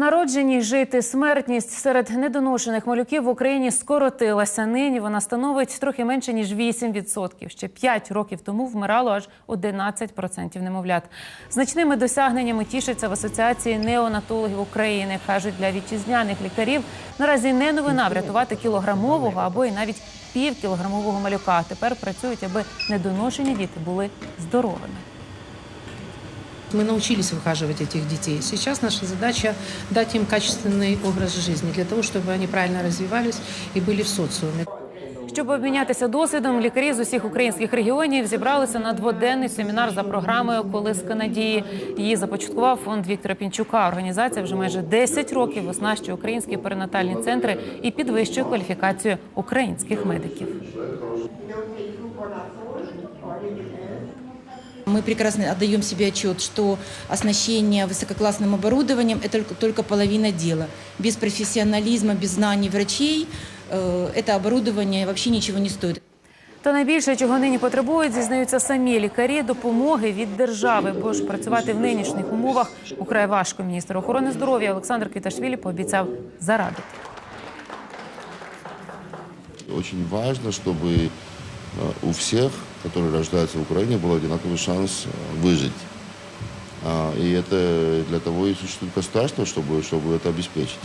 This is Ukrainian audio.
Народжені жити смертність серед недоношених малюків в Україні скоротилася. Нині вона становить трохи менше ніж 8%. Ще 5 років тому вмирало аж 11% немовлят. Значними досягненнями тішаться в асоціації неонатологів України. кажуть, для вітчизняних лікарів наразі не новина врятувати кілограмового або і навіть півкілограмового малюка. Тепер працюють, аби недоношені діти були здоровими. Мы научились выхаживать этих детей. Сейчас наша задача дать им качественный образ жизни для того, чтобы они правильно развивались и были в социуме. Щоб обмінятися досвідом, лікарі з усіх українських регіонів зібралися на дводенний семінар за програмою Колиска надії. Її започаткував фонд Віктора Пінчука. Організація вже майже 10 років оснащує українські перинатальні центри і підвищує кваліфікацію українських медиків. Мы прекрасно отдаем себе отчет, что оснащение высококлассным оборудованием – это только- только половина дела. Без профессионализма, без знаний врачей э, это оборудование вообще ничего не стоит. Та найбільше, чого нині потребують, зізнаються самі лікарі допомоги від держави, бо ж працювати в нинішніх умовах украй важко. Міністр охорони здоров'я Олександр Квіташвілі пообіцяв зарадити. Очень важно, чтобы э, у всех, которые рождаются в Украине, был одинаковый шанс э, выжить. А, И это для того и существует государство, чтобы, чтобы это обеспечить.